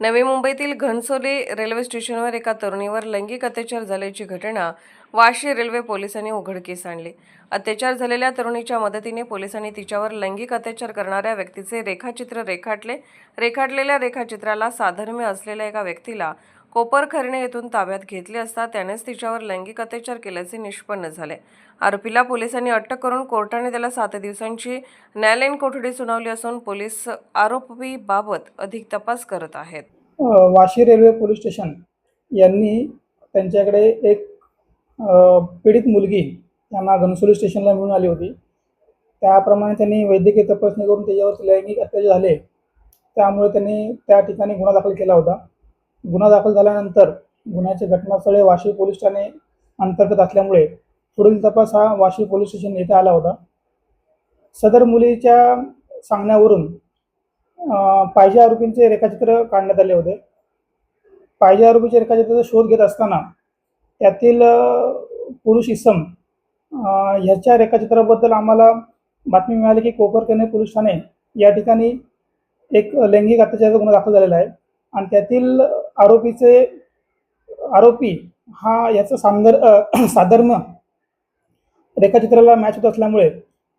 नवी मुंबईतील घनसोली रेल्वे स्टेशनवर एका तरुणीवर लैंगिक अत्याचार झाल्याची घटना वाशी रेल्वे पोलिसांनी उघडकीस आणली. अत्याचार झालेल्या तरुणीच्या मदतीने पोलिसांनी तिच्यावर लैंगिक अत्याचार करणाऱ्या व्यक्तीचे रेखाचित्र रेखाटले. रेखाटलेल्या रेखाचित्राला साधर्म्य असलेल्या एका व्यक्तीला कोपरखैरणे येथून ताब्यात घेतले असता त्यानेच तिच्यावर लैंगिक अत्याचार केल्याचे निष्पन्न झाले. आरोपीला पोलिसांनी अटक करून कोर्टाने त्याला सात दिवसांची न्यायालयीन कोठडी सुनावली असून पोलीस आरोपीबाबत अधिक तपास करत आहेत. वाशी रेल्वे पोलीस स्टेशन यांनी त्यांच्याकडे एक पीडित मुलगी त्यांना घनसोली स्टेशनला मिळून आली होती. त्याप्रमाणे त्यांनी वैद्यकीय तपासणी करून त्याच्यावर लैंगिक अत्याचार झाले. त्यामुळे त्यांनी त्या ठिकाणी गुन्हा दाखल केला होता. गुन्हा दाखल झाल्यानंतर गुन्ह्याचे घटनास्थळे वाशी पोलीस ठाणे अंतर्गत असल्यामुळे पुढील तपास हा वाशी पोलीस स्टेशन येथे आला होता. सदर मुलीच्या सांगण्यावरून पाहिजे आरोपींचे रेखाचित्र काढण्यात आले होते. पाहिजे आरोपीचे रेखाचित्राचा शोध घेत असताना त्यातील पुरुष इसम ह्याच्या रेखाचित्राबद्दल आम्हाला बातमी मिळाली की कोपरकने पोलीस ठाणे या ठिकाणी एक लैंगिक अत्याचाराचा गुन्हा दाखल झालेला आहे. आणि त्यातील आरोपीचे आरोपी हा याचं सांदर अ, साधर्म्य रेखाचित्राला मॅच होत असल्यामुळे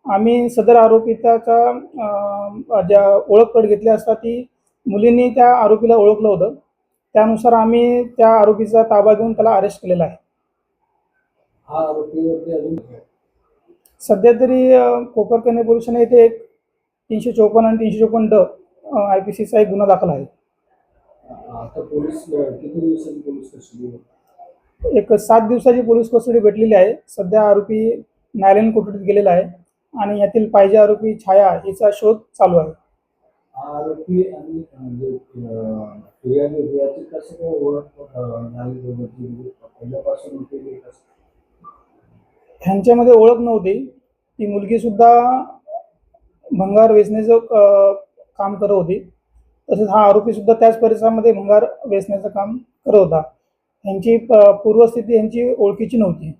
आम्ही सदर आरोपीचा अं, ज्या ओळखपट घेतली असता ती मुलींनी त्या आरोपीला ओळखलं होतं. त्यानुसार आम्ही त्या आरोपीचा ताबा घेऊन त्याला अरेस्ट केलेला आहे. हा सध्या तरी अं, कोपरकने पोलिसांनी येथे एक तीनशे चौपन्न आणि तीनशे चौपन्न ड आय पी सीचा एक गुन्हा दाखल आहे. आता पोलीस अं, किती दिवसांनी पोलीस कस्टडी एक सात दिवसाची पोलीस कस्टडी भेटलेली आहे. सध्या आरोपी न्यायालयीन कोठडीत गेलेला आहे आणि यातील पाहिजे आरोपी छाया हिचा शोध चालू आहे. आरोपी आणि म्हणजे याची कसं काय ओळख? म्हणजे पहिल्यापासून? ह्यांच्यामध्ये ओळख नव्हती. ती मुलगी सुद्धा भंगार वेचण्याचं काम करत होती. तसेच हा आरोपी सुद्धा त्याच परिसरामध्ये भंगार वेचण्याचं काम करत होता. ह्यांची पूर्वस्थिती ह्यांची ओळखीची नव्हती.